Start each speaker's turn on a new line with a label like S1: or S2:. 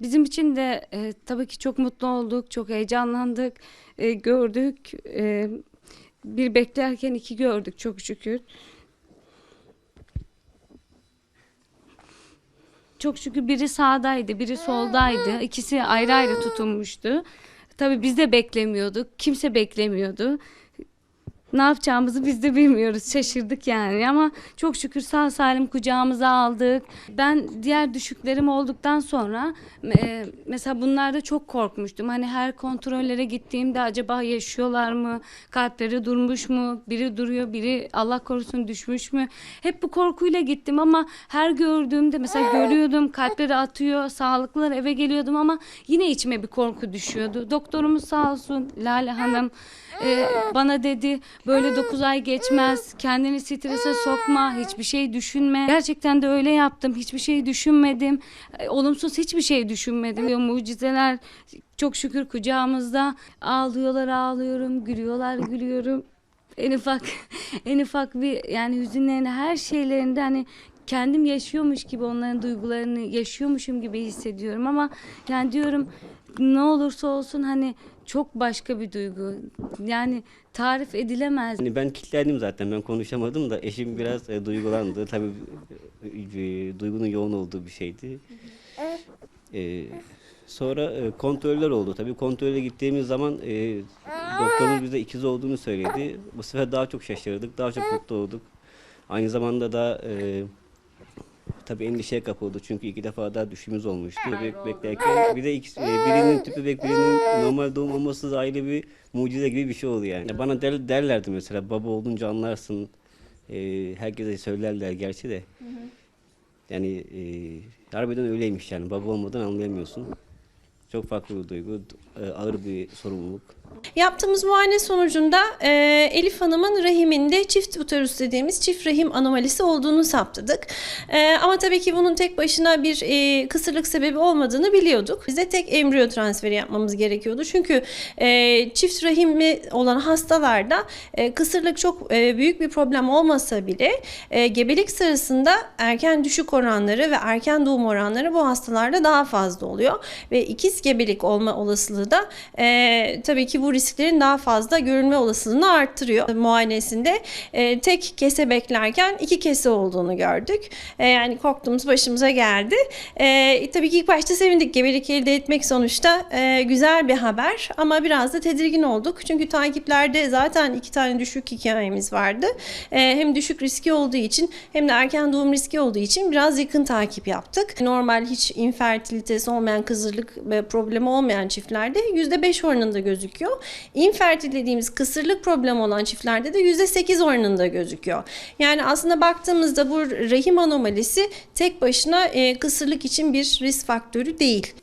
S1: Bizim için de e, tabii ki çok mutlu olduk, çok heyecanlandık, e, gördük. E, bir beklerken iki gördük çok şükür. Çok şükür biri sağdaydı, biri soldaydı. İkisi ayrı ayrı tutunmuştu. Tabii biz de beklemiyorduk, kimse beklemiyordu. Ne yapacağımızı biz de bilmiyoruz. Şaşırdık yani ama çok şükür sağ salim kucağımıza aldık. Ben diğer düşüklerim olduktan sonra e, mesela bunlarda çok korkmuştum. Hani her kontrollere gittiğimde acaba yaşıyorlar mı? Kalpleri durmuş mu? Biri duruyor, biri Allah korusun düşmüş mü? Hep bu korkuyla gittim ama her gördüğümde mesela görüyordum kalpleri atıyor, sağlıklılar eve geliyordum ama yine içime bir korku düşüyordu. Doktorumuz sağ olsun Lale Hanım e, bana dedi böyle 9 ay geçmez. kendini strese sokma hiçbir şey düşünme. Gerçekten de öyle yaptım hiçbir şey düşünmedim. E, olumsuz hiçbir şey düşünmedim. Diyor, mucizeler çok şükür kucağımızda. Ağlıyorlar ağlıyorum gülüyorlar gülüyorum. En ufak en ufak bir yani hüzünlerini her şeylerinde hani kendim yaşıyormuş gibi onların duygularını yaşıyormuşum gibi hissediyorum. Ama yani diyorum ne olursa olsun hani çok başka bir duygu. Yani tarif edilemez.
S2: Hani ben kilitlendim zaten ben konuşamadım da eşim biraz e, duygulandı. Tabii e, duygunun yoğun olduğu bir şeydi. E, sonra e, kontroller oldu. Tabii kontrole gittiğimiz zaman e, doktorumuz bize ikiz olduğunu söyledi. Bu sefer daha çok şaşırdık, daha çok mutlu olduk. Aynı zamanda da e, tabii endişeye kapıldı çünkü iki defa daha düşümüz olmuştu bebek beklerken. Bir de ikisi, e, birinin tüp bebek birinin normal doğum olması da ayrı bir mucize gibi bir şey oldu yani. Bana der, derlerdi mesela baba olunca anlarsın. E, herkese söylerler gerçi de. Yani e, harbiden öyleymiş yani baba olmadan anlayamıyorsun. Çok farklı bir duygu, e, ağır bir sorumluluk.
S3: Yaptığımız muayene sonucunda e, Elif Hanım'ın rahiminde çift uterus dediğimiz çift rahim anomalisi olduğunu saptadık. E, ama tabii ki bunun tek başına bir e, kısırlık sebebi olmadığını biliyorduk. Bize tek embriyo transferi yapmamız gerekiyordu. Çünkü e, çift rahimi olan hastalarda e, kısırlık çok e, büyük bir problem olmasa bile e, gebelik sırasında erken düşük oranları ve erken doğum oranları bu hastalarda daha fazla oluyor. Ve ikiz gebelik olma olasılığı da e, tabii ki bu risklerin daha fazla görülme olasılığını arttırıyor. Muayenesinde e, tek kese beklerken iki kese olduğunu gördük. E, yani korktuğumuz başımıza geldi. E, tabii ki ilk başta sevindik. Gebelik elde etmek sonuçta e, güzel bir haber ama biraz da tedirgin olduk. Çünkü takiplerde zaten iki tane düşük hikayemiz vardı. E, hem düşük riski olduğu için hem de erken doğum riski olduğu için biraz yakın takip yaptık. Normal hiç infertilitesi olmayan kızırlık ve problemi olmayan çiftlerde %5 oranında gözüküyor. İnfertil dediğimiz kısırlık problemi olan çiftlerde de %8 oranında gözüküyor. Yani aslında baktığımızda bu rahim anomalisi tek başına e, kısırlık için bir risk faktörü değil.